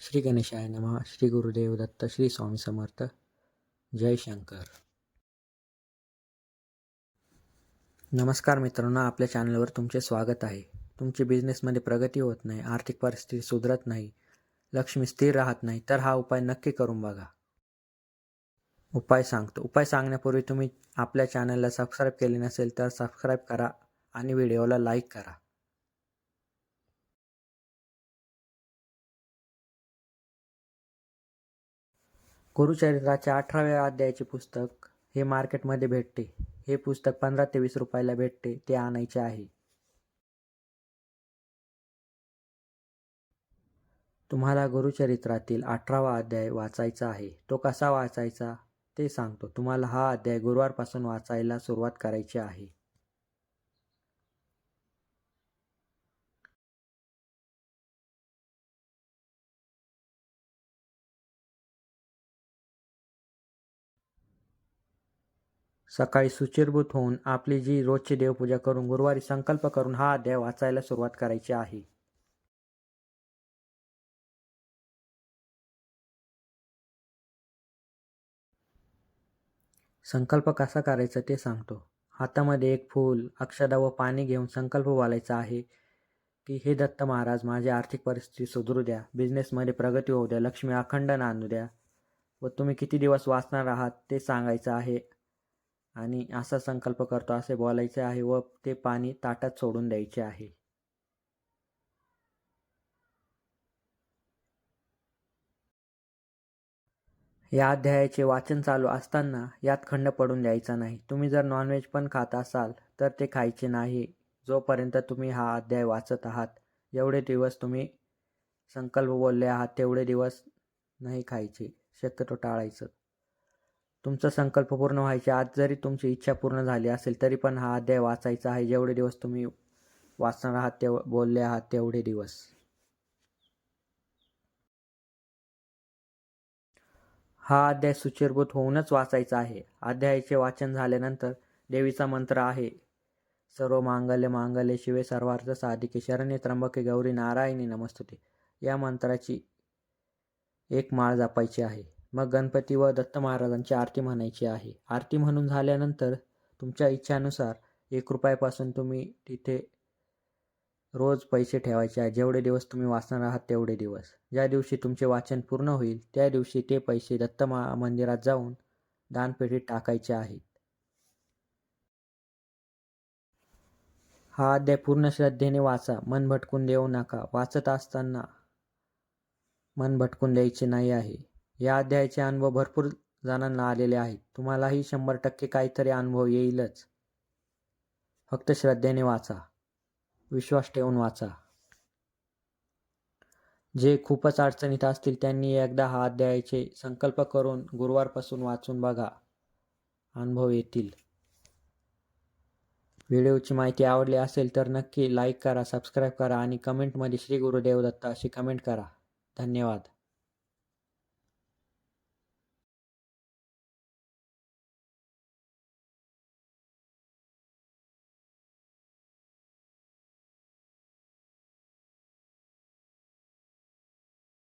श्री गणेशाय नमः श्री गुरुदेव दत्त श्री स्वामी समर्थ जय शंकर. नमस्कार मित्रांनो आपल्या चॅनलवर तुमचे स्वागत आहे. तुमची बिझनेसमध्ये प्रगती होत नाही आर्थिक परिस्थिती सुधरत नाही लक्ष्मी स्थिर राहत नाही तर हा उपाय नक्की करून बघा. उपाय सांगतो. उपाय सांगण्यापूर्वी तुम्ही आपल्या चॅनलला सबस्क्राईब केले नसेल तर सबस्क्राईब करा आणि व्हिडिओला लाईक करा. गुरुचरित्राच्या अठराव्या अध्यायाचे पुस्तक हे मार्केटमध्ये भेटते. हे पुस्तक पंधरा ते वीस रुपयाला भेटते ते आणायचे आहे. तुम्हाला गुरुचरित्रातील अठरावा अध्याय वाचायचा आहे. तो कसा वाचायचा? ते सांगतो. तुम्हाला हा अध्याय गुरुवारपासून वाचायला सुरुवात करायची आहे. सकाळी सुचिरभूत होऊन आपली जी रोजची देवपूजा करून गुरुवारी संकल्प करून हा अध्याय वाचायला सुरुवात करायची आहे. संकल्प कसा करायचा ते सांगतो. हातामध्ये एक फूल अक्षदा व पाणी घेऊन संकल्प बोलायचा आहे की हे दत्त महाराज माझी आर्थिक परिस्थिती सुधरू द्या. बिझनेसमध्ये प्रगती होऊ द्या. लक्ष्मी अखंड नांदू द्या. व तुम्ही किती दिवस वाचणार आहात ते सांगायचं आहे. आणि असा संकल्प करतो असे बोलायचे आहे व ते पाणी ताटात सोडून द्यायचे आहे. या अध्यायाचे वाचन चालू असताना यात खंड पडून द्यायचा नाही. तुम्ही जर नॉनव्हेज पण खात असाल तर ते खायचे नाही जोपर्यंत तुम्ही हा अध्याय वाचत आहात. जेवढे दिवस तुम्ही संकल्प बोलले आहात तेवढे दिवस नाही खायचे शक्यतो टाळायचं. तुमचा संकल्प पूर्ण व्हायचे आज जरी तुमची इच्छा पूर्ण झाली असेल तरी पण हा अध्याय वाचायचा आहे. जेवढे दिवस तुम्ही वाचणार आहात तेव बोलले आहात तेवढे दिवस. हा अध्याय सुचिरभूत होऊनच वाचायचा आहे. अध्यायाचे वाचन झाल्यानंतर देवीचा मंत्र आहे सर्व मांगल्य मांगल्य शिवे सर्वार्थ साधिके शरण्य त्र्यंबके गौरी नारायणी नमस्तुते. या मंत्राची एक माळ जपायची आहे. मग गणपती व दत्त महाराजांची आरती म्हणायची आहे. आरती म्हणून झाल्यानंतर तुमच्या इच्छानुसार एक रुपयापासून तुम्ही तिथे रोज पैसे ठेवायचे आहे. जेवढे दिवस तुम्ही वाचणार आहात तेवढे दिवस. ज्या दिवशी तुमचे वाचन पूर्ण होईल त्या दिवशी ते पैसे दत्त महा मंदिरात जाऊन दानपेटीत टाकायचे आहेत. हा अध्याय पूर्ण श्रद्धेने वाचा. मन भटकून देऊ नका. वाचत असताना मन भटकून द्यायचे नाही आहे. या अध्यायाचे अनुभव भरपूर जणांना आलेले आहेत. तुम्हालाही शंभर टक्के काहीतरी अनुभव येईलच. फक्त श्रद्धेने वाचा. विश्वास ठेवून वाचा. जे खूपच अडचणीत असतील त्यांनी एकदा हा अध्यायाचे संकल्प करून गुरुवारपासून वाचून बघा. अनुभव येतील. व्हिडिओची माहिती आवडली असेल तर नक्की लाईक करा सबस्क्राईब करा आणि कमेंटमध्ये श्री गुरुदेव दत्त अशी कमेंट करा. धन्यवाद.